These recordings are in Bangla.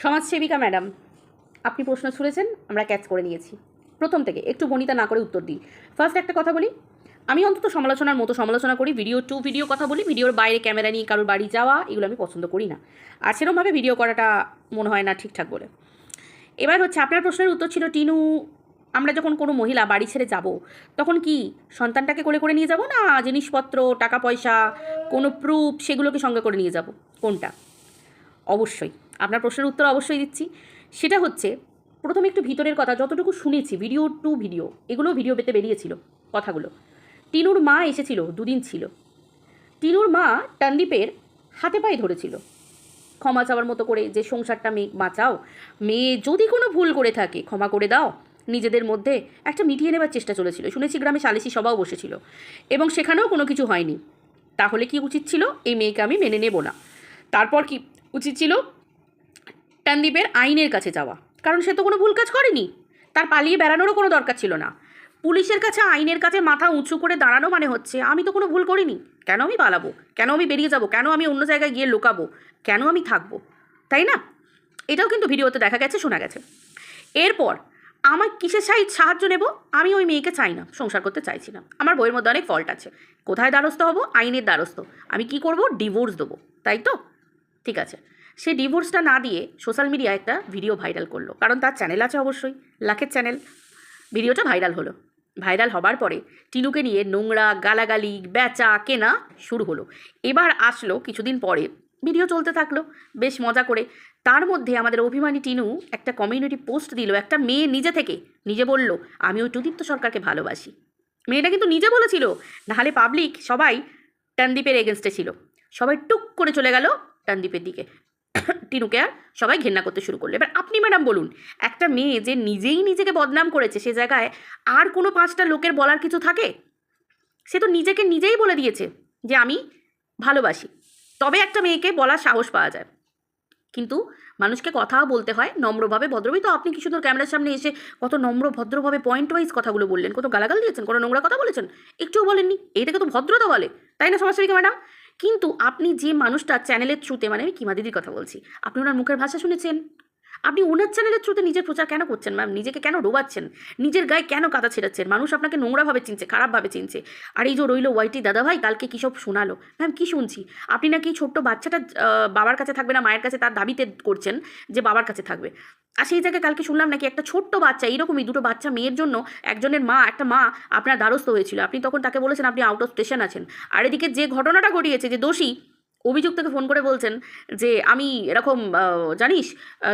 সমাজসেবিকা ম্যাডাম, আপনি প্রশ্ন ছুড়েছেন, আমরা ক্যাচ করে নিয়েছি। প্রথম থেকে, একটু বনিতা না করে উত্তর দিই। ফার্স্ট একটা কথা বলি, আমি অন্তত সমালোচনার মতো সমালোচনা করি ভিডিও টু ভিডিও কথা বলি ভিডিওর বাইরে ক্যামেরা নিয়ে কারোর বাড়ি যাওয়া, এগুলো আমি পছন্দ করি না। আর সেরকমভাবে ভিডিও করাটা মনে হয় না ঠিকঠাক বলে। এবার হচ্ছে, আপনার প্রশ্নের উত্তর ছিল, টিনু, আমরা যখন কোনো মহিলা বাড়ি ছেড়ে যাব, তখন কি সন্তানটাকে করে করে নিয়ে যাব, না জিনিসপত্র, টাকা পয়সা, কোনো প্রুফ সেগুলোকে সঙ্গে করে নিয়ে যাব? কোনটা? অবশ্যই। আপনার প্রশ্নের উত্তর অবশ্যই দিচ্ছি। সেটা হচ্ছে, প্রথমে একটু ভিতরের কথা, যতটুকু শুনেছি ভিডিও টু ভিডিও এগুলো ভিডিও পেতে বেরিয়েছিল কথাগুলো। টিনুর মা এসেছিল, দুদিন ছিল। টিনুর মা টান্ডিপের হাতে পায়ে ধরেছিল। ক্ষমা চাওয়ার মতো করে যে সংসারটা মেয়ে বাঁচাও। মেয়ে যদি কোনো ভুল করে থাকে, ক্ষমা করে দাও। নিজেদের মধ্যে একটা মিটিয়ে নেবার চেষ্টা চলেছিল। শুনেছি গ্রামে সালিসি সভাও বসেছিল। এবং সেখানেও কোনো কিছু হয়নি। তাহলে কি উচিত ছিল, এই মেয়েকে আমি মেনে নেব না। তারপর কি উচিত ছিল টানদীপের আইনের কাছে যাওয়া। কারণ সে তো কোনো ভুল কাজ করেনি। তার পালিয়ে বেড়ানোরও কোনো দরকার ছিল না। পুলিশের কাছে আইনের কাছে মাথা উঁচু করে দাঁড়ানো মানে হচ্ছে, আমি তো কোনো ভুল করিনি। কেন আমি পালাবো? কেন আমি বেরিয়ে যাব? কেন আমি অন্য জায়গায় গিয়ে লুকাবো? কেন আমি থাকব? তাই না? এটাও কিন্তু ভিডিওতে দেখা গেছে, শোনা গেছে। এরপর, আমার কিসের সাই, সাহায্য নেব? আমি ওই মেয়েকে চাই না। সংসার করতে চাইছি না আমার বইয়ের মধ্যে অনেক ফল্ট আছে। কোথায় দ্বারস্থ হব? আইনের দ্বারস্থ। আমি কি করব? ডিভোর্স দেবো। তাই তো? ঠিক আছে। সে ডিভোর্সটা না দিয়ে সোশ্যাল মিডিয়ায় একটা ভিডিও ভাইরাল করল। কারণ তার চ্যানেল আছে অবশ্যই, লাখের চ্যানেল ভিডিওটা ভাইরাল হলো। ভাইরাল হবার পরে টিনুকে নিয়ে নোংরা, গালাগালি, বেচা, কেনা শুরু হলো। এবার আসলো কিছুদিন পরে ভিডিও চলতে থাকল, বেশ মজা করে। তার মধ্যে আমাদের অভিমানী টিনু একটা কমিউনিটি পোস্ট দিল। একটা মেয়ে নিজে থেকে নিজে বলল আমি ওই টুদীপ্ত সরকারকে ভালোবাসি। মেয়েটা কিন্তু নিজে বলেছিল, নাহলে পাবলিক সবাই টানদীপের এগেনস্টে ছিল। সবাই টুক করে চলে গেল টানদীপের দিকে। টিনুকে আর সবাই ঘেন্না করতে শুরু করল। এবার আপনি ম্যাডাম বলুন, একটা মেয়ে যে নিজেই নিজেকে বদনাম করেছে সে জায়গায় আর কোনো পাঁচটা লোকের বলার কিছু থাকে? সে তো নিজেকে নিজেই বলে দিয়েছে যে আমি ভালোবাসি। তবে একটা মেয়েকে বলার সাহস পাওয়া যায়। কিন্তু মানুষকে কথাও বলতে হয় নম্রভাবে, ভদ্রভাবে। তো আপনি কি সুন্দর ক্যামেরার সামনে এসে কত নম্র, ভদ্রভাবে পয়েন্ট ওয়াইজ কথাগুলো বললেন? কত গালাগাল দিয়েছেন? কোনো নোংরা কথা বলেছেন? একটুও বলেননি? এইটাকে তো ভদ্রতা বলে। তাই না সমাজসেবিকা ম্যাডাম? কিন্তু আপনি যে মানুষটা চ্যানেলের থ্রুতে মানে আমি কিমা দিদির কথা বলছি, আপনি ওনার মুখের ভাষা শুনেছেন? আপনি ওনার চ্যানেলের থ্রুতে নিজের প্রচার কেন করছেন ম্যাম নিজেকে কেন ডোবাচ্ছেন নিজের গায়ে কেন কাদা ছেড়াচ্ছেন? মানুষ আপনাকে নোংরাভাবে চিনছে, খারাপভাবে চিনছে। আর এই যে রইল ওয়াইটি দাদাভাই, কালকে কী সব শোনালো? ম্যাম কী শুনছি? আপনি নাকি ছোট্ট বাচ্চাটা বাবার কাছে থাকবে না, মায়ের কাছে তার দাবিতে করছেন যে বাবার কাছে থাকবে? আর সেই জায়গায় কালকে শুনলাম নাকি একটা ছোট্ট বাচ্চা, এইরকমই দুটো বাচ্চা মেয়ের জন্য একজনের মা, একটা মা আপনার দ্বারস্থ হয়েছিল। আপনি তখন তাকে বলেছেন আপনি আউট অফ স্টেশন আছেন। আর এদিকে যে ঘটনাটা ঘটিয়েছে, যে দোষী অভিযুক্তকে ফোন করে বলছেন যে, আমি এরকম জানিস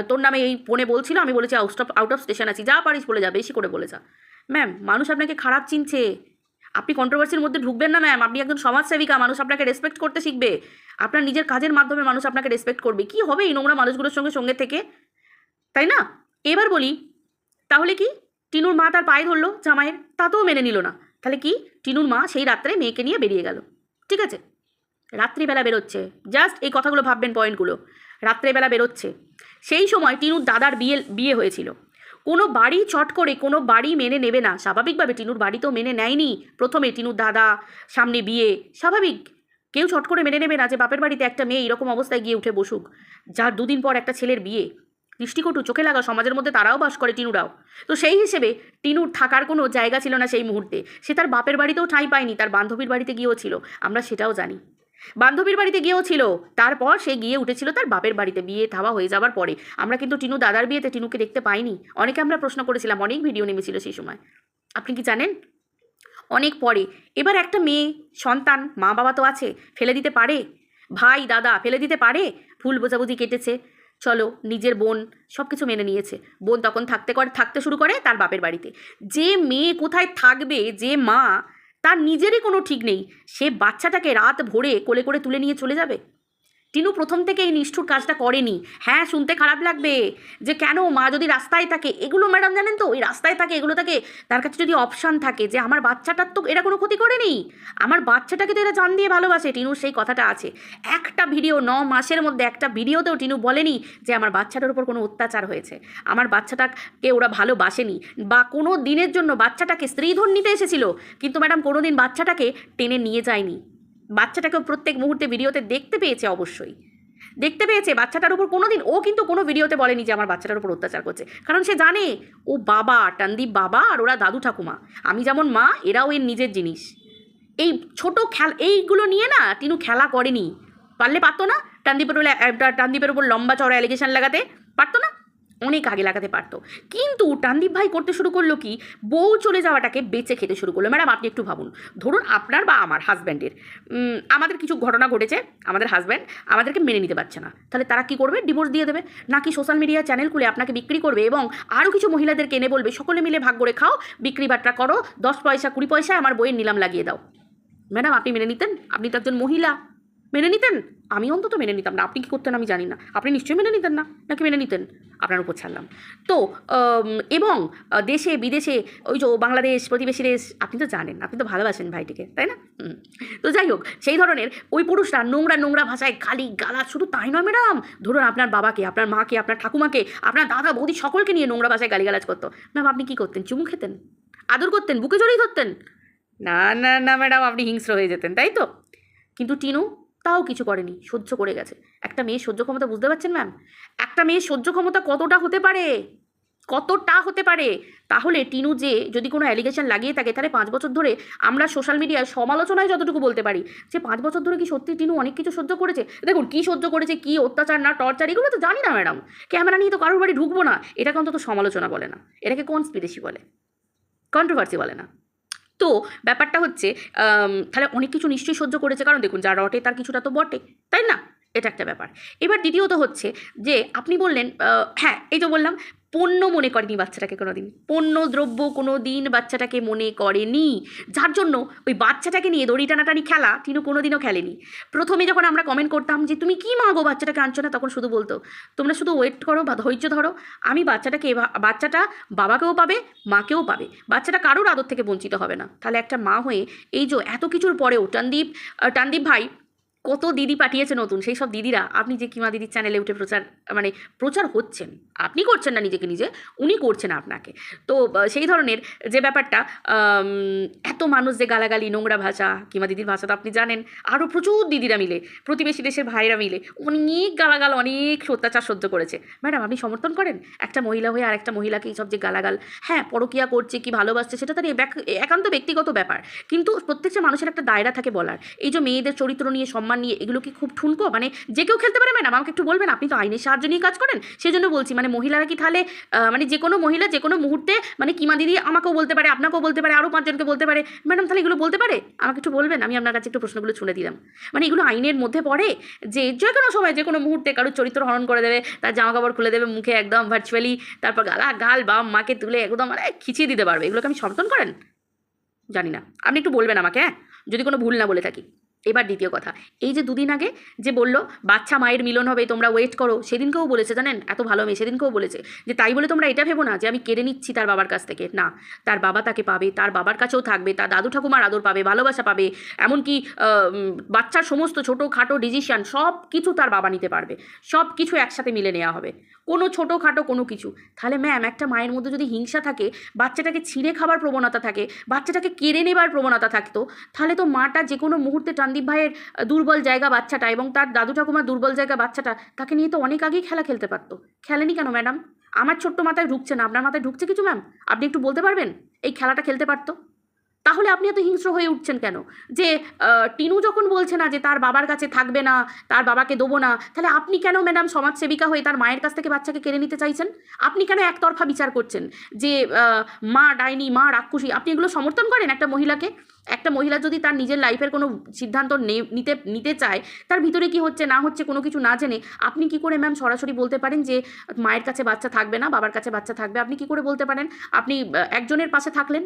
তোর নামে এই ফোনে বলছিল, আমি বলেছি out of out of station আছি, যা পারিস বলে যা, বেশি করে বলে যা। ম্যাম মানুষ আপনাকে খারাপ চিনছে। আপনি কন্ট্রোভার্সির মধ্যে ঢুকবেন না ম্যাম আপনি একজন সমাজসেবিকা, মানুষ আপনাকে রেসপেক্ট করতে শিখবে। আপনার নিজের কাজের মাধ্যমে মানুষ আপনাকে রেসপেক্ট করবে। কি হবে এই নোংরা মানুষগুলোর সঙ্গে সঙ্গে থেকে? তাই না? এবার বলি, তাহলে কি? টিনুর মা তার পায়ে ধরলো জামাইয়ের, তাতেও মেনে নিল না। তাহলে কি? টিনুর মা সেই রাত্রে মেয়েকে নিয়ে বেরিয়ে গেল। ঠিক আছে? রাত্রিবেলা বেরোচ্ছে। জাস্ট এই কথাগুলো ভাববেন পয়েন্টগুলো। রাত্রেবেলা বেরোচ্ছে। সেই সময় টিনুর দাদার বিয়ে বিয়ে হয়েছিল। কোনো বাড়ি চট করে, কোনো বাড়ি মেনে নেবে না। স্বাভাবিকভাবে টিনুর বাড়ি তো মেনে নেয়নি। প্রথমে টিনুর দাদা, সামনে বিয়ে। স্বাভাবিক। কেউ চট করে মেনে নেবে না যে বাপের বাড়িতে একটা মেয়ে এরকম অবস্থায় গিয়ে উঠে বসুক। যার দুদিন পর একটা ছেলের বিয়ে। দৃষ্টিকটু চোখে লাগা সমাজের মধ্যে তারাও বাস করে টিনুরাও। তো সেই হিসেবে টিনুর থাকার কোনো জায়গা ছিল না সেই মুহূর্তে। সে তার বাপের বাড়িতেও ঠাঁই পায়নি, তার বান্ধবীর বাড়িতে গিয়েও ছিল, আমরা সেটাও জানি। বান্ধবীর বাড়িতে গিয়েও ছিল, তারপর সে গিয়ে উঠেছিল তার বাপের বাড়িতে, বিয়ে থাওয়া হয়ে যাওয়ার পরে। আমরা কিন্তু টিনু দাদার বিয়েতে টিনুকে দেখতে পাইনি। অনেকে আমরা প্রশ্ন করেছিলাম, অনেক ভিডিও নেমেছিল সেই সময়। আপনি কি জানেন? অনেক পরে, এবার একটা মেয়ে, সন্তান মা বাবা তো আছে, ফেলে দিতে পারে? ভাই, দাদা, ফেলে দিতে পারে? ভুল বোঝাবুঝি কেটেছে। চলো, নিজের বোন সব কিছু মেনে নিয়েছে। বোন তখন থাকতে করে, থাকতে শুরু করে তার বাপের বাড়িতে। যে মেয়ে কোথায় থাকবে, যে মা, তার নিজেরই কোনো ঠিক নেই। সে বাচ্চাটাকে রাত ভোরে কোলে করে তুলে নিয়ে চলে যাবে? টিনু প্রথম থেকে এই নিষ্ঠুর কাজটা করেনি। হ্যাঁ শুনতে খারাপ লাগবে যে কেন মা যদি রাস্তায় থাকে, এগুলো ম্যাডাম জানেন তো, ওই রাস্তায় থাকে, এগুলো থাকে তার কাছে যদি অপশান থাকে যে আমার বাচ্চাটার তো এরা কোনো ক্ষতি করেনি, আমার বাচ্চাটাকে তো এরা জান দিয়ে ভালোবাসে টিনুর সেই কথাটা আছে। একটা ভিডিও ন মাসের মধ্যে একটা ভিডিওতেও টিনু বলেনি যে আমার বাচ্চাটার উপর কোনো অত্যাচার হয়েছে। আমার বাচ্চাটাকে ওরা ভালোবাসেনি বা কোনো দিনের জন্য বাচ্চাটাকে স্ত্রীধন নিতে এসেছিল, কিন্তু ম্যাডাম কোনো দিন বাচ্চাটাকে টেনে নিয়ে যায়নি। বাচ্চাটাকেও প্রত্যেক মুহূর্তে ভিডিওতে দেখতে পেয়েছে অবশ্যই। দেখতে পেয়েছে, বাচ্চাটার উপর কোনো দিন ও কিন্তু কোনো ভিডিওতে বলেনি যে আমার বাচ্চাটার উপর অত্যাচার করছে। কারণ সে জানে, ও বাবা, টানদীপ বাবা আর ওরা দাদু ঠাকুমা। আমি যেমন মা, এরাও এর নিজের জিনিস। এই ছোট খেল, এইগুলো নিয়ে না টিনু খেলা করেনি। পারলে পারতো না, টানদীপের টানদীপের উপর লম্বা চড়া অ্যালিগেশন লাগাতে। পারতো না? অনেক আগে লাগাতে পারতো। কিন্তু টানদীপ ভাই করতে শুরু করল কি? বউ চলে যাওয়াটাকে বেঁচে খেতে শুরু করল। ম্যাডাম, আপনি একটু ভাবুন। ধরুন আপনার বা আমার হাজব্যান্ডের আমাদের কিছু ঘটনা ঘটেছে, আমাদের হাজব্যান্ড আমাদেরকে মেনে নিতে পারছে না। তাহলে তারা কি করবে? ডিভোর্স দিয়ে দেবে। নাকি সোশ্যাল মিডিয়া চ্যানেল খুলে আপনাকে বিক্রি করবে এবং আরও কিছু মহিলাদেরকে এনে বলবে, সকলে মিলে ভাগ করে খাও, বিক্রি বাট্টা করো, দশ পয়সা, কুড়ি পয়সায় আমার বইয়ের নিলাম লাগিয়ে দাও। ম্যাডাম, আপনি মেনে নিতেন? আপনি তো একজন মহিলা। মেনে নিতেন? আমি অন্তত মেনে নিতাম না। আপনি কী করতেন আমি জানি না। আপনি নিশ্চয়ই মেনে নিতেন না। নাকি মেনে নিতেন? আপনার উপর ছাড়লাম। তো এবং দেশে, বিদেশে, ওই যে বাংলাদেশ, প্রতিবেশী দেশ, আপনি তো জানেন, আপনি তো ভালোবাসেন ভাইটিকে, তাই না? তো যাই হোক, সেই ধরনের ওই পুরুষরা নোংরা নোংরা ভাষায় খালি গালা শুধু তাই নয় ম্যাডাম। ধরুন আপনার বাবাকে, আপনার মাকে, আপনার ঠাকুমাকে, আপনার দাদা, বৌদি সকলকে নিয়ে নোংরা ভাষায় গালিগালাজ করতো। ম্যাম, আপনি কী করতেন? চুমু খেতেন? আদর করতেন? বুকে জড়িয়ে ধরতেন? না না না ম্যাডাম, আপনি হিংস্র হয়ে যেতেন, তাই তো? কিন্তু টিনু তাও কিছু করেনি, সহ্য করে গেছে। একটা মেয়ের সহ্য ক্ষমতা বুঝতে পারছেন ম্যাম একটা মেয়ের সহ্য ক্ষমতা কতটা হতে পারে? কতটা হতে পারে? তাহলে টিনু যে যদি কোনো অ্যালিগেশন লাগিয়ে থাকে, তাহলে পাঁচ বছর ধরে আমরা সোশ্যাল মিডিয়ায় সমালোচনায় যতটুকু বলতে পারি, যে পাঁচ বছর ধরে কি সত্যি টিনু অনেক কিছু সহ্য করেছে? দেখুন, কী সহ্য করেছে, কী অত্যাচার, না টর্চার এগুলো তো জানি না ম্যাডাম ক্যামেরা নিয়ে তো কারোর বাড়ি ঢুকবো না। এটাকে অন্তত সমালোচনা বলে না। এটাকে কনস্পিরেসি বলে। কন্ট্রোভার্সি বলে না। তো ব্যাপারটা হচ্ছে তাহলে অনেক কিছু নিশ্চয়ই সহ্য করেছে। কারণ দেখুন, যা রটে তার কিছুটা তো বটে, তাই না? এটা একটা ব্যাপার। এবার দ্বিতীয়ত হচ্ছে যে, আপনি বললেন হ্যাঁ এই তো বললাম পণ্য মনে করেনি বাচ্চাটাকে কোনো দিন পণ্য, দ্রব্য কোনো দিন বাচ্চাটাকে মনে করেনি। যার জন্য ওই বাচ্চাটাকে নিয়ে দড়ি টানাটানি খেলা টিনু কোনো দিনও খেলেনি। প্রথমে যখন আমরা কমেন্ট করতাম যে, তুমি কি মাগো বাচ্চাটাকে আনছো না? তখন শুধু বলতো, তোমরা শুধু ওয়েট করো বা ধৈর্য ধরো। আমি বাচ্চাটাকে বাচ্চাটা বাবাকেও পাবে, মাকেও পাবে। বাচ্চাটা কারোর আদর থেকে বঞ্চিত হবে না। তাহলে একটা মা হয়ে এই যে এত কিছুর পরেও টানদীপ টানদীপ ভাই কত দিদি পাঠিয়েছে নতুন, সেই সব দিদিরা, আপনি যে কিমা দিদির চ্যানেলে উঠে প্রচার মানে প্রচার হচ্ছেন, আপনি করছেন না নিজেকে নিজে, উনি করছেন আপনাকে। তো সেই ধরনের যে ব্যাপারটা এত মানুষ যে গালাগালি, নোংরা ভাষা, কিমা দিদির ভাষা তো আপনি জানেন আরও প্রচুর দিদিরা মিলে, প্রতিবেশী দেশের ভাইরা মিলে, অনেক গালাগাল, অনেক অত্যাচার সহ্য করেছে। ম্যাডাম, আপনি সমর্থন করেন? একটা মহিলা হয়ে আর একটা মহিলাকে এইসব যে গালাগাল হ্যাঁ পরকিয়া করছে, কি ভালোবাসছে, সেটা তার একান্ত ব্যক্তিগত ব্যাপার। কিন্তু প্রত্যেকটা মানুষের একটা দায়রা থাকে বলার। এই যে মেয়েদের চরিত্র নিয়ে সম্মান নিয়ে এগুলো কি খুব ঠুনকো? মানে যে কেউ খেলতে পারে, ম্যাডাম, আমাকে একটু বলবেন। আপনি তো আইনের সাহায্য নিয়ে কাজ করেন। সেই জন্য বলছি মানে মহিলারা কি তাহলে মানে যে কোনো মহিলা যে কোনো মুহূর্তে মানে কিমা দিদি আমাকেও বলতে পারে, আপনাকেও বলতে পারে আরও পাঁচজনকে বলতে পারে, ম্যাডাম, তাহলে এগুলো বলতে পারে? আমাকে একটু বলবেন, আমি আপনার কাছে একটু প্রশ্নগুলো শুনে দিলাম। মানে এগুলো আইনের মধ্যে পড়ে যে যে কোনো সময়, যে কোনো মুহূর্তে কারোর চরিত্র হরণ করে দেবে, তার জামা কাপড় খুলে দেবে, মুখে একদম ভার্চুয়ালি তারপর গালা, গাল, বাম, মাকে তুলে একদম মানে খিচিয়ে দিতে পারবে। এগুলোকে আমি সমর্থন করেন? জানি না। আপনি একটু বলবেন আমাকে হ্যাঁ? যদি কোনো ভুল না বলে থাকি। এবার দ্বিতীয় কথা, এই যে দুদিন আগে যে বলল, বাচ্চা মায়ের মিলন হবে, তোমরা ওয়েট করো, সেদিনকেও বলেছে জানেন, এত ভালো মেয়ে সেদিনকেও বলেছে, যে তাই বলে তোমরা এটা ভেবো না যে আমি কেড়ে নিচ্ছি তার বাবার কাছ থেকে। না, তার বাবা তাকে পাবে, তার বাবার কাছেও থাকবে, তার দাদু ঠাকুমার আদর পাবে, ভালোবাসা পাবে, এমনকি বাচ্চার সমস্ত ছোটো খাটো ডিসিশন সব কিছু তার বাবা নিতে পারবে সব কিছু একসাথে মিলে নেওয়া হবে। কোনো ছোটো খাটো কোনো কিছু। তাহলে ম্যাম একটা মায়ের মধ্যে যদি হিংসা থাকে, বাচ্চাটাকে ছিঁড়ে খাবার প্রবণতা থাকে, বাচ্চাটাকে কেড়ে নেবার প্রবণতা থাকতো, তাহলে তো মাটা যে কোনো মুহূর্তে টানদীপ ভাইয়ের দুর্বল জায়গা বাচ্চাটা এবং তার দাদু ঠাকুমার দুর্বল জায়গা বাচ্চাটা, তাকে নিয়ে তো অনেক আগেই খেলা খেলতে পারতো। খেলেনি কেন ম্যাডাম আমার ছোট্ট মাথায় ঢুকছে না। আপনার মাথায় ঢুকছে কিছু ম্যাম আপনি একটু বলতে পারবেন? এই খেলাটা খেলতে পারতো? তাহলে আপনি এত হিংস্র হয়ে উঠছেন কেন? যে টিনু যখন বলছে না যে, তার বাবার কাছে থাকবে না, তার বাবাকে দেবো না, তাহলে আপনি কেন ম্যাডাম সমাজসেবিকা হয়ে তার মায়ের কাছ থেকে বাচ্চাকে কেড়ে নিতে চাইছেন? আপনি কেন একতরফা বিচার করছেন? যে মা ডাইনি, মা রাক্ষসী, আপনি এগুলো সমর্থন করেন একটা মহিলাকে? একটা মহিলা যদি তার নিজের লাইফের কোনো সিদ্ধান্ত নিতে নিতে চায়, তার ভিতরে কি হচ্ছে, না হচ্ছে কোনো কিছু না জেনে আপনি কি করে ম্যাম সরাসরি বলতে পারেন যে, মায়ের কাছে বাচ্চা থাকবে না, বাবার কাছে বাচ্চা থাকবে, আপনি কি করে বলতে পারেন? আপনি একজনের পাশে থাকলেন?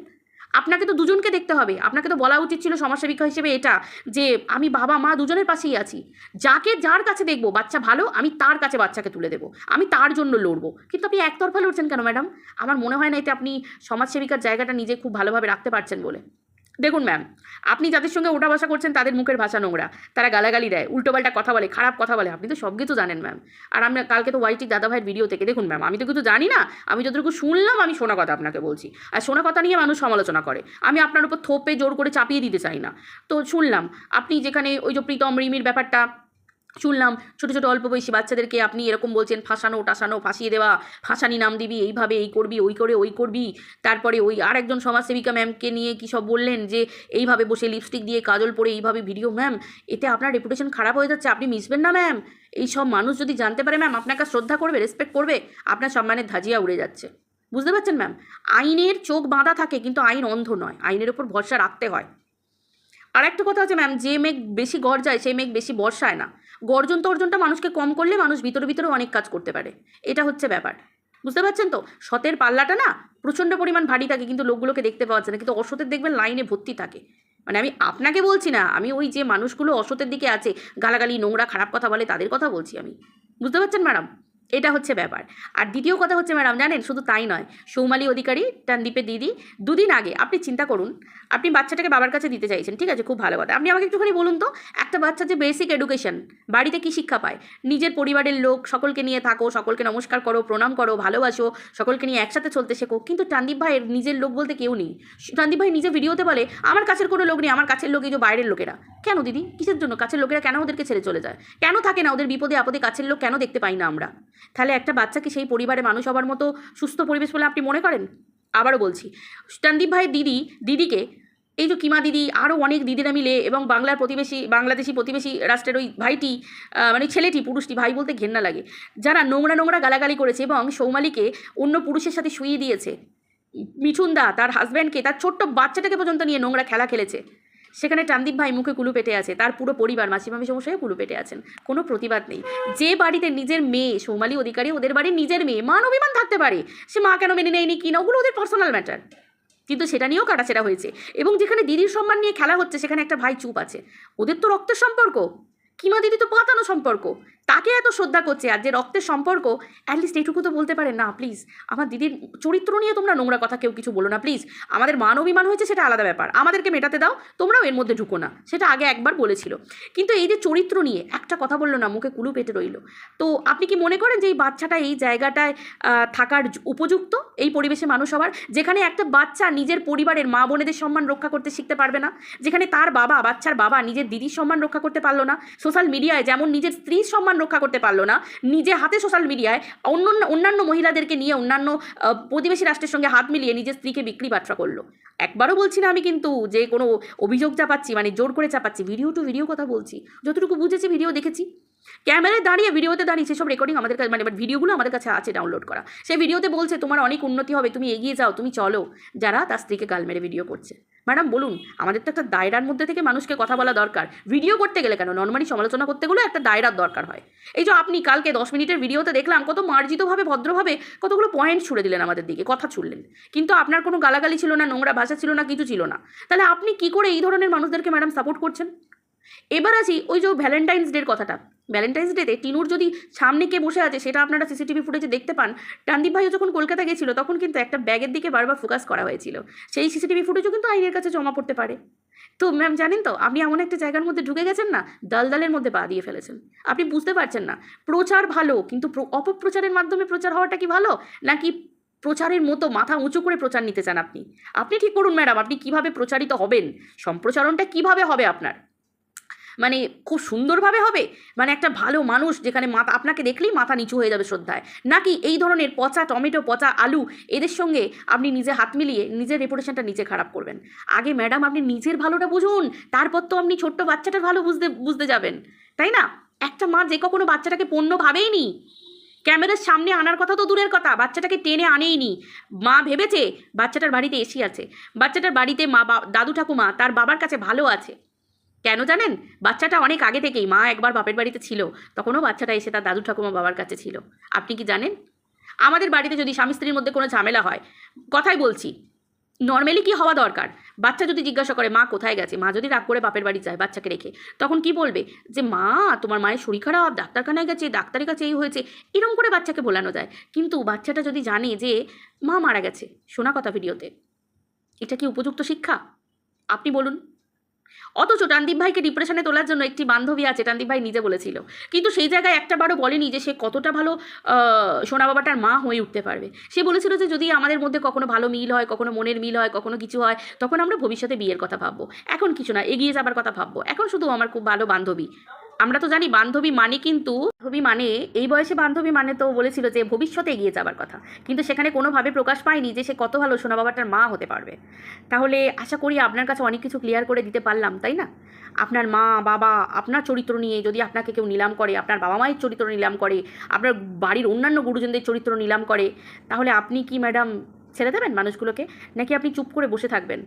আপনাকে তো দুজনকে দেখতে হবে। আপনাকে তো বলা উচিত ছিল সমাজসেবিকা হিসেবে এটা, যে আমি বাবা, মা দুজনের পাশেই আছি। যাকে যার কাছে দেখব, বাচ্চা ভালো, আমি তার কাছে বাচ্চাকে তুলে দেবো। আমি তার জন্য লড়বো। কিন্তু আপনি একতরফা লড়ছেন কেন ম্যাডাম? আমার মনে হয় না এতে আপনি সমাজসেবিকার জায়গাটা নিজে খুব ভালোভাবে রাখতে পারছেন বলে। দেখুন ম্যাম আপনি যাদের সঙ্গে ওটা ভাষা করছেন তাদের মুখের ভাষা নোংরা। তারা গালাগালি দেয়, উল্টোপাল্টা কথা বলে, খারাপ কথা বলে। আপনি তো সব কিছু জানেন ম্যাম আর আমরা কালকে তো ওয়াইটি দাদা ভাইয়ের ভিডিও থেকে, দেখুন ম্যাম আমি তো কিছু জানি না, আমি যতটুকু শুনলাম আমি শোনা কথা আপনাকে বলছি। আর শোনা কথা নিয়ে মানুষ সমালোচনা করে। আমি আপনার উপর থোপে জোর করে চাপিয়ে দিতে চাই না। তো শুনলাম, আপনি যেখানে ওই যে প্রীতম রিমির ব্যাপারটা শুনলাম ছোটো ছোটো অল্প বয়সী বাচ্চাদেরকে আপনি এরকম বলছেন, ফাঁসানো, টাসানো, ফাঁসিয়ে দেওয়া, ফাঁসানি নাম দিবি, এইভাবে এই করবি, ওই করে ওই করবি। তারপরে ওই আর একজন সমাজসেবিকা ম্যামকে নিয়ে কী সব বললেন যে, এইভাবে বসে লিপস্টিক দিয়ে কাজল পরে এইভাবে ভিডিও ম্যাম, এতে আপনার রেপুটেশন খারাপ হয়ে যাচ্ছে, আপনি মিশবেন না, ম্যাম। এই সব মানুষ যদি জানতে পারে, ম্যাম, আপনাকে শ্রদ্ধা করবে রেসপেক্ট করবে, আপনার সম্মানের ধাজিয়া উড়ে যাচ্ছে। বুঝতে পারছেন, ম্যাম? আইনের চোখ বাঁধা থাকে, কিন্তু আইন অন্ধ নয়, আইনের ওপর ভরসা রাখতে হয়। আর একটা কথা আছে, ম্যাম, যে মেঘ বেশি গর্জায়, সেই মেঘ বেশি বর্ষায় না। গর্জন তর্জনটা মানুষকে কম করলে মানুষ ভিতরে ভিতরে অনেক কাজ করতে পারে। এটা হচ্ছে ব্যাপার। বুঝতে পারছেন তো? সতের পাল্লাটা না প্রচণ্ড পরিমাণ ভারী থাকে, কিন্তু লোকগুলোকে দেখতে পাওয়া যায় না। কিন্তু অসতের দেখবেন লাইনে ভর্তি থাকে। মানে আমি আপনাকে বলছি না, আমি ওই যে মানুষগুলো অসতের দিকে আছে, গালাগালি, নোংরা, খারাপ কথা বলে, তাদের কথা বলছি আমি। বুঝতে পারছেন ম্যাডাম? এটা হচ্ছে ব্যাপার। আর দ্বিতীয় কথা হচ্ছে ম্যাডাম, জানেন? শুধু তাই নয়, সৌমালি অধিকারী টানদীপের দিদি, দুদিন আগে, আপনি চিন্তা করুন, আপনি বাচ্চাটাকে বাবার কাছে দিতে চাইছেন, ঠিক আছে? খুব ভালো কথা। আপনি আমাকে একটুখানি বলুন তো, একটা বাচ্চা যে বেসিক এডুকেশন বাড়িতে কি শিক্ষা পায়? নিজের পরিবারের লোক, সকলকে নিয়ে থাকো, সকলকে নমস্কার করো, প্রণাম করো, ভালোবাসো, সকলকে নিয়ে একসাথে চলতে শেখো। কিন্তু টানদীপ ভাইয়ের নিজের লোক বলতে কেউ নেই। টানদীপ ভাই নিজে ভিডিওতে বলে, আমার কাছের কোনো লোক নেই, আমার কাছের লোক এই যে বাইরের লোকেরা। কেন দিদি? কিসের জন্য? কাছের লোকেরা কেন ওদেরকে ছেড়ে চলে যায়? কেন থাকে না ওদের বিপদে আপদে কাছের লোক কেন দেখতে পাই না আমরা? তাহলে একটা বাচ্চাকে সেই পরিবারে মানুষ হবার মতো সুস্থ পরিবেশ বলে আপনি মনে করেন? আবারও বলছি সন্দীপ ভাইয়ের দিদি, দিদিকে, এই যে কিমা দিদি, আরও অনেক দিদিরা মিলে এবং বাংলার প্রতিবেশী, বাংলাদেশি প্রতিবেশী রাষ্ট্রের ওই ভাইটি মানে ছেলেটি, পুরুষটি, ভাই বলতে ঘেন্না লাগে। যারা নোংরা নোংরা গালাগালি করেছে এবং সৌমালিকে অন্য পুরুষের সাথে শুইয়ে দিয়েছে। মিঠুনদা, তার হাজব্যান্ডকে তার ছোট্ট বাচ্চাটাকে পর্যন্ত নিয়ে নোংরা খেলা খেলেছে। সেখানে টানদীপ ভাই মুখে কুলু পেটে আছে, তার পুরো পরিবার, মাসিমামি সমস্যায় কুলু পেটে আছেন, কোনো প্রতিবাদ নেই। যে বাড়িতে নিজের মেয়ে, সৌমালী অধিকারী, ওদের বাড়ি নিজের মেয়ে, মান অভিমান থাকতে পারে, সে মা কেন মেনে নেয়নি কি না, ওগুলো ওদের পার্সোনাল ম্যাটার কিন্তু সেটা নিয়েও কাটাছেড়া হয়েছে। এবং যেখানে দিদির সম্মান নিয়ে খেলা হচ্ছে, সেখানে একটা ভাই চুপ আছে। ওদের তো রক্তের সম্পর্ক। কিমা দিদি তো পাতানো সম্পর্ক। তাকে এত শ্রদ্ধা করছে আর যে রক্তের সম্পর্ক অ্যাটলিস্ট এইটুকু তো বলতে পারেন, না প্লিজ আমার দিদির চরিত্র নিয়ে তোমরা নোংরা কথা কেউ কিছু বলো না প্লিজ আমাদের মান অভিমান হয়েছে সেটা আলাদা ব্যাপার। আমাদেরকে মেটাতে দাও, তোমরাও এর মধ্যে ঢুকো না। সেটা আগে একবার বলেছিল। কিন্তু এই যে চরিত্র নিয়ে একটা কথা বলল না, মুখে কুলু পেটে রইল। তো আপনি কি মনে করেন যে এই বাচ্চাটা এই জায়গাটায় থাকার উপযুক্ত? এই পরিবেশে মানুষ হওয়ার যেখানে একটা বাচ্চা নিজের পরিবারের মা বোনেদের সম্মান রক্ষা করতে শিখতে পারবে না, যেখানে তার বাবা, বাচ্চার বাবা নিজের দিদির সম্মান রক্ষা করতে পারল না সোশ্যাল মিডিয়ায় যেমন নিজের স্ত্রীর সম্মান রক্ষা করতে পারল না। নিজে হাতে সোশ্যাল মিডিয়ায় অন্য অন্যান্য মহিলাদেরকে নিয়ে অন্যান্য প্রতিবেশী রাষ্ট্রের সঙ্গে হাত মিলিয়ে নিজের স্ত্রীকে বিক্রি বাট্রা করল। একবারও বলছি না আমি কিন্তু যে কোনো অভিযোগ চাপাচ্ছি মানে জোর করে চাপাচ্ছি ভিডিও টু ভিডিও কথা বলছি। যতটুকু বুঝেছি ভিডিও দেখেছি। ক্যামেরায় দাঁড়িয়ে, ভিডিওতে দাঁড়িয়ে সেসব রেকর্ডিং আমাদের কাছে মানে ভিডিওগুলো আমাদের কাছে আছে ডাউনলোড করা। সেই ভিডিওতে বলছে, তোমার অনেক উন্নতি হবে, তুমি এগিয়ে যাও, তুমি চলো। যারা তার স্ত্রীকে গাল মেরে ভিডিও করছে। ম্যাডাম, বলুন, আমাদের তো একটা দায়রার মধ্যে থেকে মানুষকে কথা বলা দরকার। ভিডিও করতে গেলে কেন? নর্মালি সমালোচনা করতে গেলেও একটা দায়রার দরকার হয়। এই যে আপনি কালকে দশ মিনিটের ভিডিওতে দেখলাম, কত মার্জিতভাবে, ভদ্রভাবে, কতগুলো পয়েন্ট ছুড়ে দিলেন আমাদের দিকে, কথা ছুড়লেন। কিন্তু আপনার কোনো গালাগালি ছিল না, নোংরা ভাষা ছিল না, কিছু ছিল না। তাহলে আপনি কি করে এই ধরনের মানুষদেরকে ম্যাডাম সাপোর্ট করছেন? এবার আসি ওই যে ভ্যালেন্টাইন্স ডের কথাটা। ভ্যালেন্টাইন্স ডেতে টিনুর যদি সামনে কে বসে আছে, সেটা আপনারা সিসিটিভি ফুটেজে দেখতে পান। টানদীপ ভাইও যখন কলকাতা গেছিল, তখন কিন্তু একটা ব্যাগের দিকে বারবার ফোকাস করা হয়েছিল। সেই সিসিটিভি ফুটেজও কিন্তু আইনের কাছে জমা পড়তে পারে। তো ম্যাম জানেন তো, আপনি এমন একটা জায়গার মধ্যে ঢুকে গেছেন না, দলদলের মধ্যে পা দিয়ে ফেলেছেন। আপনি বুঝতে পারছেন না, প্রচার ভালো, কিন্তু অপপ্রচারের মাধ্যমে প্রচার হওয়াটা কি ভালো? নাকি প্রচারের মতো মাথা উঁচু করে প্রচার নিতে চান আপনি? আপনি ঠিক করুন ম্যাডাম আপনি কীভাবে প্রচারিত হবেন? সম্প্রচারণটা কীভাবে হবে আপনার? মানে খুব সুন্দরভাবে হবে? মানে একটা ভালো মানুষ যেখানে মাথা, আপনাকে দেখলেই মাথা নিচু হয়ে যাবে শ্রদ্ধায়। নাকি এই ধরনের পচা টমেটো, পচা আলু, এদের সঙ্গে আপনি নিজে হাত মিলিয়ে নিজের রেপুটেশনটা নিজে খারাপ করবেন? আগে ম্যাডাম আপনি নিজের ভালোটা বুঝুন, তারপর তো আপনি ছোট্ট বাচ্চাটার ভালো বুঝতে বুঝতে যাবেন। তাই না? একটা মা যে কখনো বাচ্চাটাকে পণ্য ভাবেই ভাবেইনি। ক্যামেরার সামনে আনার কথা তো দূরের কথা, বাচ্চাটাকে টেনে আনেইনি। মা ভেবেছে বাচ্চাটার বাড়িতে এসি আছে। বাচ্চাটার বাড়িতে মা দাদু ঠাকুমা, তার বাবার কাছে ভালো আছে। কেন জানেন? বাচ্চাটা অনেক আগে থেকেই, মা একবার বাপের বাড়িতে ছিল, তখনও বাচ্চাটা এসে তার দাদু ঠাকুমা বাবার কাছে ছিল। আপনি কি জানেন? আমাদের বাড়িতে যদি স্বামী স্ত্রীর মধ্যে কোনো ঝামেলা হয়, কথাই বলছি নর্মালি কি হওয়া দরকার? বাচ্চা যদি জিজ্ঞাসা করে, মা কোথায় গেছে? মা যদি রাগ করে বাপের বাড়ি যায় বাচ্চাকে রেখে, তখন কি বলবে? যে, মা, তোমার মায়ের শরীর খারাপ, ডাক্তারখানায় গেছে, ডাক্তারের কাছে এই হয়েছে। এরম করে বাচ্চাকে বোলানো যায়। কিন্তু বাচ্চাটা যদি জানে যে, মা মারা গেছে। শোনা কথা ভিডিওতে। এটা কি উপযুক্ত শিক্ষা? আপনি বলুন। অথচ টানদীপ ভাইকে ডিপ্রেশনে তোলার জন্য একটি বান্ধবী আছে টানদীপ ভাই নিজে বলেছিল। কিন্তু সেই জায়গায় একটা বারও বলেনি যে সে কতটা ভালো সোনা বাবাটার মা হয়ে উঠতে পারবে। সে বলেছিল যে যদি আমাদের মধ্যে কখনো ভালো মিল হয়, কখনো মনের মিল হয়, কখনো কিছু হয়, তখন আমরা ভবিষ্যতে বিয়ের কথা ভাববো। এখন কিছু না, এগিয়ে যাবার কথা ভাববো। এখন শুধু আমার খুব ভালো বান্ধবী। আমরা তো জানি বান্ধবী মানে কিন্তু, বান্ধবী মানে এই বয়সে বান্ধবী মানে তো বলেছিল যে ভবিষ্যতে এগিয়ে যাবার কথা। কিন্তু সেখানে কোনোভাবে প্রকাশ পায়নি যে সে কত ভালো সোনা বাবাটার মা হতে পারবে। তাহলে আশা করি আপনার কাছে অনেক কিছু ক্লিয়ার করে দিতে পারলাম, তাই না? আপনার মা, বাবা, আপনার চরিত্র নিয়ে যদি আপনাকে কেউ নিলাম করে, আপনার বাবা মায়ের চরিত্র নিলাম করে, আপনার বাড়ির অন্যান্য গুরুজনদের চরিত্র নিলাম করে, তাহলে আপনি কি ম্যাডাম ছেড়ে দেবেন মানুষগুলোকে? নাকি আপনি চুপ করে বসে থাকবেন?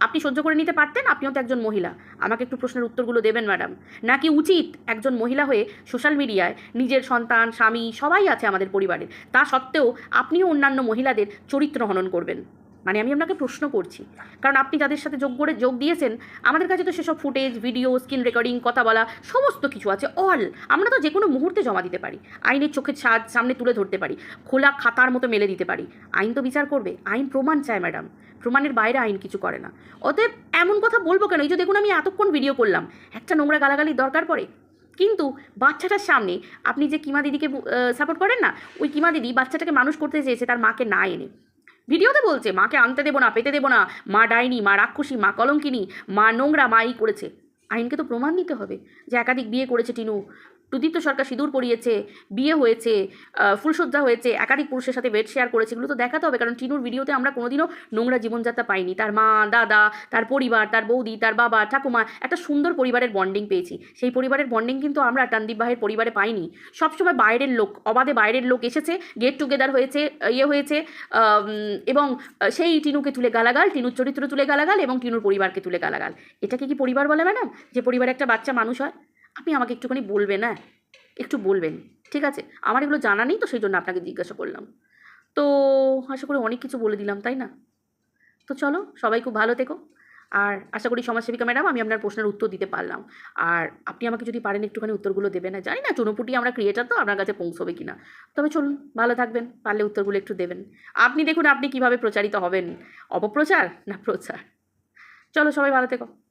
আপনি সহ্য করে নিতে পারতেন? আপনিও তো একজন মহিলা। আমাকে একটু প্রশ্নের উত্তরগুলো দেবেন, ম্যাডাম। নাকি উচিত একজন মহিলা হয়ে সোশ্যাল মিডিয়ায় নিজের সন্তান, স্বামী সবাই আছে আমাদের পরিবারে? তা সত্ত্বেও আপনিও অন্যান্য মহিলাদের চরিত্র হনন করবেন। মানে আমি আপনাকে প্রশ্ন করছি। কারণ আপনি যাদের সাথে যোগ করে যোগ দিয়েছেন, আমাদের কাছে তো সেসব ফুটেজ ভিডিও স্ক্রিন রেকর্ডিং কথা বলা, সমস্ত কিছু আছে অল আমরা তো যে কোনো মুহূর্তে জমা দিতে পারি। আইনের চোখের ছাদ সামনে তুলে ধরতে পারি, খোলা খাতার মতো মেলে দিতে পারি। আইন তো বিচার করবে, আইন প্রমাণ চায় ম্যাডাম প্রমাণের বাইরে আইন কিছু করে না। অতএব এমন কথা বলব কেন? এই যে দেখুন আমি এতক্ষণ ভিডিও করলাম, একটা নোংরা গালাগালির দরকার পড়ে। কিন্তু বাচ্চাটার সামনে আপনি যে কিমা দিদিকে সাপোর্ট করেন না, ওই কিমা দিদি বাচ্চাটাকে মানুষ করতে চেয়েছে, তার মাকে না এনে। ভিডিওতে বলছে, মাকে আনতে দেবো না, পেতে দেবো না। মা ডাইনি, মা রাক্ষসী, মা কলঙ্কিনী, মা নোংরা, মা ই করেছে। আইনকে তো প্রমাণ দিতে হবে যে একাধিক বিয়ে করেছে টিনু। প্রদীপ্ত সরকার সিঁদুর পরিয়েছে, বিয়ে হয়েছে ফুলসজ্জা হয়েছে, একাধিক পুরুষের সাথে বেড শেয়ার করেছে, এগুলো তো দেখাতে হবে। কারণ টিনুর ভিডিওতে আমরা কোনোদিনও নোংরা জীবনযাত্রা পাইনি। তার মা, দাদা, তার পরিবার, তার বৌদি, তার বাবা, ঠাকুমা, একটা সুন্দর পরিবারের বন্ডিং পেয়েছি। সেই পরিবারের বন্ডিং কিন্তু আমরা টানদীপ বাহের পরিবারে পাইনি। সবসময় বাইরের লোক, অবাধে বাইরের লোক এসেছে গেট টুগেদার হয়েছে ইয়ে হয়েছে এবং সেই টিনুকে তুলে গালাগাল, টিনুর চরিত্র তুলে গালাগাল এবং টিনুর পরিবারকে তুলে গালাগাল। এটাকে কি পরিবার বলে ম্যাডাম যে পরিবারে একটা বাচ্চা মানুষ হয়? আপনি আমাকে একটুখানি বলবেন হ্যাঁ? একটু বলবেন, ঠিক আছে? আমার এগুলো জানা নেই তো, সেই জন্য আপনাকে জিজ্ঞাসা করলাম। তো আশা করি অনেক কিছু বলে দিলাম, তাই না? তো চলো, সবাই খুব ভালো থেকো। আর আশা করি সমাজসেবিকা ম্যাডাম, আমি আপনার প্রশ্নের উত্তর দিতে পারলাম। আর আপনি আমাকে যদি পারেন একটুখানি উত্তরগুলো দেবেন না জানি না, চুনোপুটি আমরা ক্রিয়েটার তো, আপনার কাছে পৌঁছবে কি না তবে চলুন, ভালো থাকবেন, পারলে উত্তরগুলো একটু দেবেন। আপনি দেখুন, আপনি কীভাবে প্রচারিত হবেন? অপপ্রচার না প্রচার? চলো, সবাই ভালো থেকো।